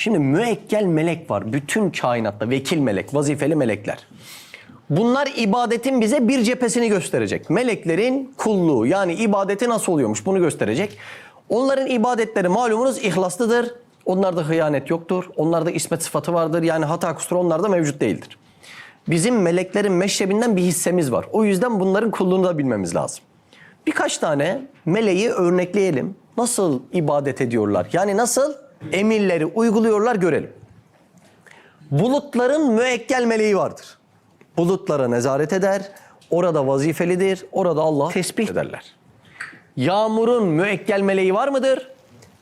Şimdi müekkel melek var. Bütün kainatta vekil melek, vazifeli melekler. Bunlar ibadetin bize bir cephesini gösterecek. Meleklerin kulluğu yani ibadeti nasıl oluyormuş bunu gösterecek. Onların ibadetleri malumunuz ihlaslıdır. Onlarda hıyanet yoktur. Onlarda ismet sıfatı vardır. Yani hata kusuru onlarda mevcut değildir. Bizim meleklerin meşrebinden bir hissemiz var. O yüzden bunların kulluğunu da bilmemiz lazım. Birkaç tane meleği örnekleyelim. Nasıl ibadet ediyorlar? Yani nasıl emirleri uyguluyorlar görelim. Bulutların müekkel meleği vardır. Bulutlara nezaret eder, orada vazifelidir, orada Allah tesbih ederler. Yağmurun müekkel meleği var mıdır?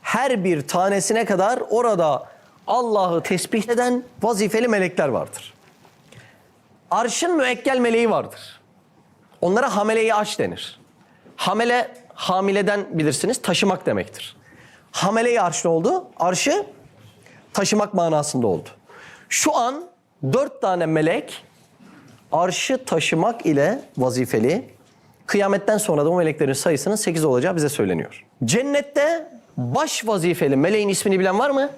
Her bir tanesine kadar orada Allah'ı tesbih eden vazifeli melekler vardır. Arşın müekkel meleği vardır. Onlara hameleyi aç denir. Hamele, hamileden bilirsiniz taşımak demektir. Hameleyi arş oldu? Arşı taşımak manasında oldu. Şu an dört tane melek arşı taşımak ile vazifeli. Kıyametten sonra da o meleklerin sayısının 8 olacağı bize söyleniyor. Cennette baş vazifeli meleğin ismini bilen var mı?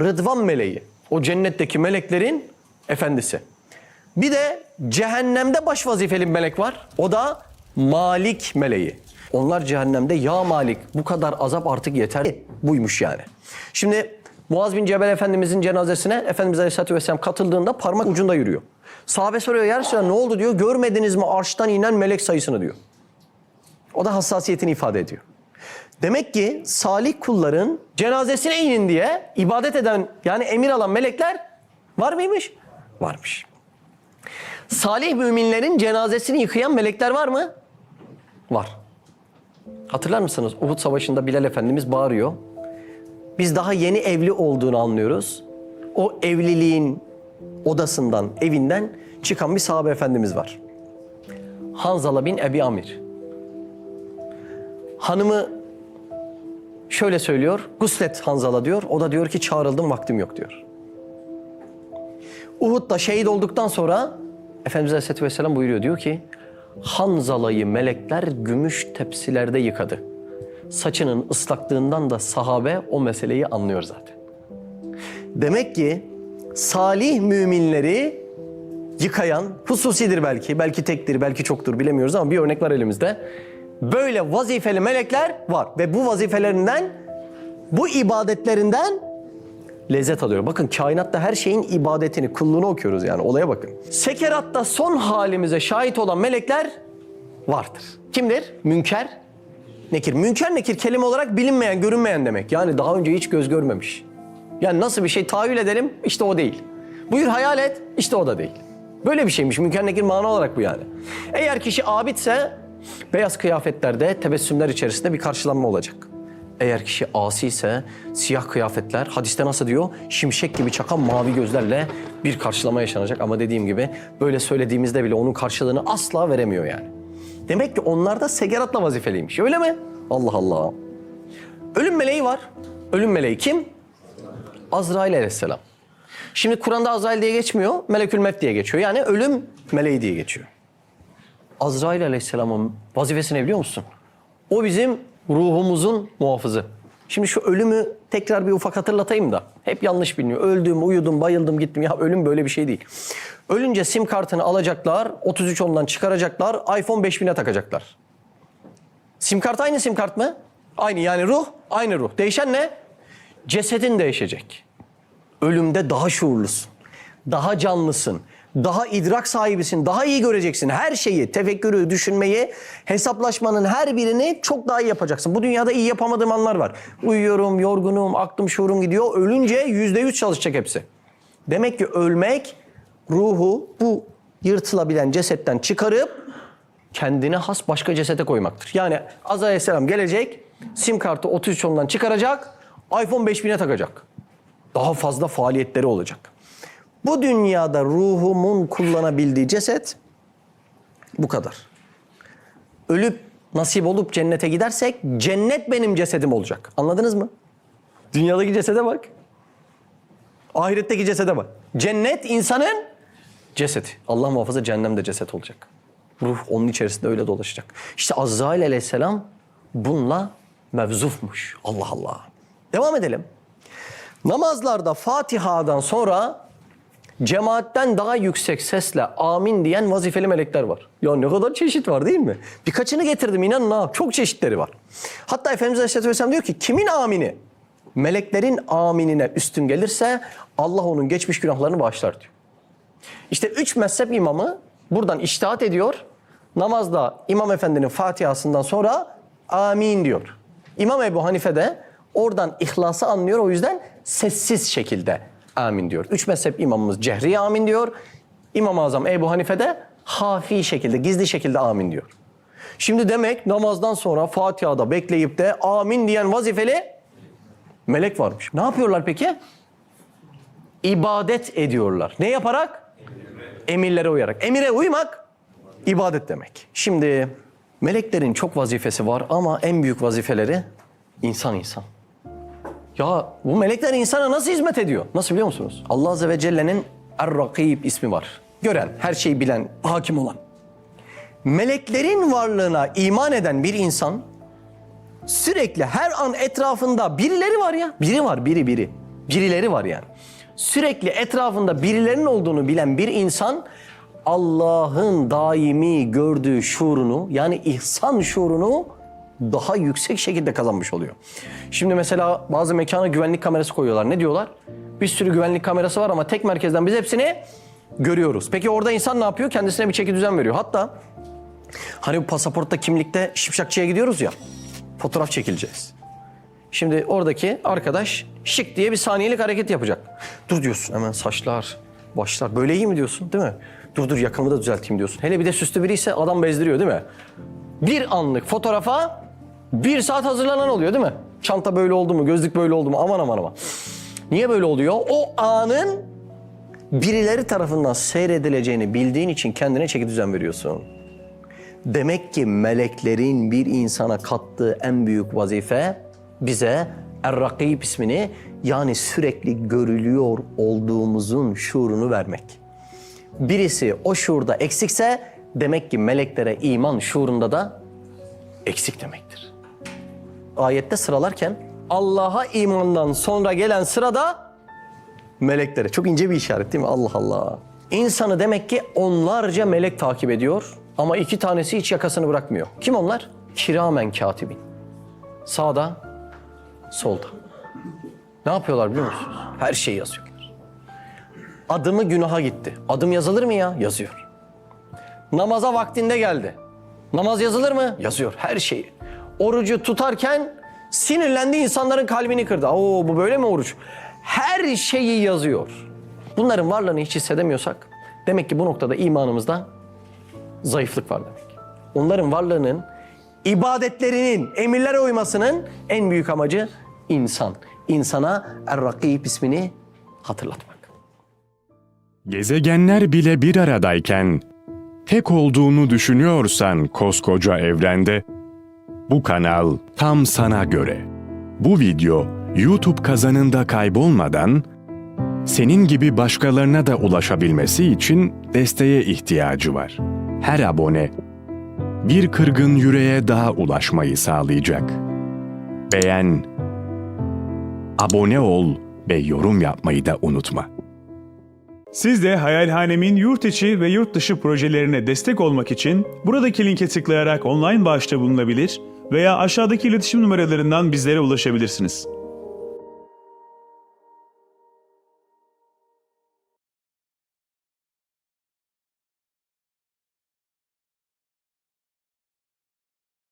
Rıdvan meleği. O cennetteki meleklerin efendisi. Bir de cehennemde baş vazifeli melek var. O da Malik meleği. Onlar cehennemde ya Malik bu kadar azap artık yeter. Buymuş yani. Şimdi Muaz bin Cebel Efendimizin cenazesine Efendimiz Aleyhisselatü Vesselam katıldığında parmak ucunda yürüyor. Sahabe soruyor ya Resulallah ne oldu diyor. Görmediniz mi arştan inen melek sayısını diyor. O da hassasiyetini ifade ediyor. Demek ki salih kulların cenazesine inin diye ibadet eden yani emir alan melekler var mıymış? Varmış. Salih müminlerin cenazesini yıkayan melekler var mı? Var. Hatırlar mısınız? Uhud Savaşı'nda Bilal Efendimiz bağırıyor. Biz daha yeni evli olduğunu anlıyoruz. O evliliğin odasından, evinden çıkan bir sahabe efendimiz var. Hanzala bin Ebi Amir. Hanımı şöyle söylüyor. Guslet Hanzala diyor. O da diyor ki çağrıldım vaktim yok diyor. Uhud'da şehit olduktan sonra Efendimiz Aleyhisselatü Vesselam buyuruyor diyor ki Hanzala'yı melekler gümüş tepsilerde yıkadı. Saçının ıslaklığından da sahabe o meseleyi anlıyor zaten. Demek ki salih müminleri yıkayan hususidir belki, belki tektir, belki çoktur bilemiyoruz ama bir örnek var elimizde. Böyle vazifeli melekler var ve bu vazifelerinden, bu ibadetlerinden lezzet alıyor. Bakın kainatta her şeyin ibadetini, kulluğunu okuyoruz yani olaya bakın. Sekeratta son halimize şahit olan melekler vardır. Kimdir? Münker, nekir. Münker nekir kelime olarak bilinmeyen, görünmeyen demek. Yani daha önce hiç göz görmemiş. Yani nasıl bir şey tahayyül edelim işte o değil. Buyur hayal et işte o da değil. Böyle bir şeymiş münker nekir mana olarak bu yani. Eğer kişi abidse beyaz kıyafetlerde tebessümler içerisinde bir karşılanma olacak. Eğer kişi asi ise siyah kıyafetler hadiste nasıl diyor? Şimşek gibi çakan mavi gözlerle bir karşılama yaşanacak. Ama dediğim gibi böyle söylediğimizde bile onun karşılığını asla veremiyor yani. Demek ki onlar da segeratla vazifeliymiş öyle mi? Allah Allah. Ölüm meleği var. Ölüm meleği kim? Azrail aleyhisselam. Şimdi Kur'an'da Azrail diye geçmiyor, Melekül Mevt diye geçiyor. Yani ölüm meleği diye geçiyor. Azrail aleyhisselamın vazifesi ne biliyor musun? O bizim ruhumuzun muhafızı. Şimdi şu ölümü tekrar bir ufak hatırlatayım da. Hep yanlış biliniyor. Öldüm, uyudum, bayıldım, gittim. Ya ölüm böyle bir şey değil. Ölünce sim kartını alacaklar, 33 ondan çıkaracaklar, iPhone 5000'e takacaklar. Sim kart aynı sim kart mı? Aynı yani ruh, aynı ruh. Değişen ne? Cesedin değişecek. Ölümde daha şuurlusun, daha canlısın, daha idrak sahibisin, daha iyi göreceksin. Her şeyi, tefekkürü, düşünmeyi, hesaplaşmanın her birini çok daha iyi yapacaksın. Bu dünyada iyi yapamadığım anlar var. Uyuyorum, yorgunum, aklım şuurum gidiyor. Ölünce yüzde yüz çalışacak hepsi. Demek ki ölmek ruhu bu yırtılabilen cesetten çıkarıp kendine has başka cesete koymaktır. Yani Azrail Aleyhisselam gelecek, sim kartı 33 ondan çıkaracak, iPhone 5000'e takacak. Daha fazla faaliyetleri olacak. Bu dünyada ruhumun kullanabildiği ceset bu kadar. Ölüp nasip olup cennete gidersek cennet benim cesedim olacak. Anladınız mı? Dünyadaki cesede bak. Ahiretteki cesede bak. Cennet insanın cesedi. Allah muhafaza cehennemde ceset olacak. Ruh onun içerisinde öyle dolaşacak. İşte Azrail aleyhisselam bununla mevzufmuş. Allah Allah. Devam edelim. Namazlarda Fatiha'dan sonra cemaatten daha yüksek sesle amin diyen vazifeli melekler var. Ya ne kadar çeşit var değil mi? Birkaçını getirdim inanın ha çok çeşitleri var. Hatta Efendimiz Aleyhisselatü Vesselam diyor ki kimin amini meleklerin aminine üstün gelirse Allah onun geçmiş günahlarını bağışlar diyor. İşte üç mezhep imamı buradan iştihat ediyor. Namazda İmam Efendi'nin Fatiha'sından sonra amin diyor. İmam Ebu Hanife de oradan ihlası anlıyor. O yüzden sessiz şekilde amin diyor. Üç mezhep imamımız cehri amin diyor. İmam-ı Azam Ebu Hanife de hafi şekilde, gizli şekilde amin diyor. Şimdi demek namazdan sonra Fatiha'da bekleyip de amin diyen vazifeli melek varmış. Ne yapıyorlar peki? İbadet ediyorlar. Ne yaparak? Emirlere uyarak. Emire uymak ibadet demek. Şimdi meleklerin çok vazifesi var ama en büyük vazifeleri insan insan. Ya bu melekler insana nasıl hizmet ediyor? Nasıl biliyor musunuz? Allah Azze ve Celle'nin Er-Rakib ismi var. Gören, her şeyi bilen, hakim olan. Meleklerin varlığına iman eden bir insan sürekli her an etrafında birileri var ya. Biri var, biri biri. Birileri var yani. Sürekli etrafında birilerinin olduğunu bilen bir insan Allah'ın daimi gördüğü şuurunu yani ihsan şuurunu daha yüksek şekilde kazanmış oluyor. Şimdi mesela bazı mekana güvenlik kamerası koyuyorlar. Ne diyorlar? Bir sürü güvenlik kamerası var ama tek merkezden biz hepsini görüyoruz. Peki orada insan ne yapıyor? Kendisine bir çeki düzen veriyor. Hatta Hani bu pasaportta kimlikte şipşakçıya gidiyoruz ya. Fotoğraf çekileceğiz. Şimdi oradaki arkadaş şık diye bir saniyelik hareket yapacak. Dur diyorsun hemen saçlar, başlar. Böyle iyi mi diyorsun değil mi? Dur dur yakamı da düzelteyim diyorsun. Hele bir de süslü biri ise adam bezdiriyor değil mi? Bir anlık fotoğrafa bir saat hazırlanan oluyor değil mi? Çanta böyle oldu mu, gözlük böyle oldu mu aman aman aman. Niye böyle oluyor? O anın birileri tarafından seyredileceğini bildiğin için kendine çeki düzen veriyorsun. Demek ki meleklerin bir insana kattığı en büyük vazife bize Er-Rakib ismini yani sürekli görülüyor olduğumuzun şuurunu vermek. Birisi o şuurda eksikse demek ki meleklere iman şuurunda da eksik demektir. Ayette sıralarken Allah'a imandan sonra gelen sırada meleklere. Çok ince bir işaret değil mi? Allah Allah. İnsanı demek ki onlarca melek takip ediyor ama iki tanesi hiç yakasını bırakmıyor. Kim onlar? Kiramen katibin. Sağda, solda. Ne yapıyorlar biliyor musunuz? Her şeyi yazıyorlar. Adımı günaha gitti. Adım yazılır mı ya? Yazıyor. Namaza vaktinde geldi. Namaz yazılır mı? Yazıyor. Her şeyi. Orucu tutarken sinirlendi insanların kalbini kırdı. Oo bu böyle mi oruç? Her şeyi yazıyor. Bunların varlığını hiç hissedemiyorsak demek ki bu noktada imanımızda zayıflık var demek. Onların varlığının, ibadetlerinin, emirlere uymasının en büyük amacı insan. İnsana Er-Rakib ismini hatırlatmak. Gezegenler bile bir aradayken tek olduğunu düşünüyorsan koskoca evrende bu kanal tam sana göre. Bu video YouTube kazanında kaybolmadan senin gibi başkalarına da ulaşabilmesi için desteğe ihtiyacı var. Her abone bir kırgın yüreğe daha ulaşmayı sağlayacak. Beğen, abone ol ve yorum yapmayı da unutma. Siz de Hayalhanem'in yurt içi ve yurt dışı projelerine destek olmak için buradaki linke tıklayarak online bağışta bulunabilir veya aşağıdaki iletişim numaralarından bizlere ulaşabilirsiniz.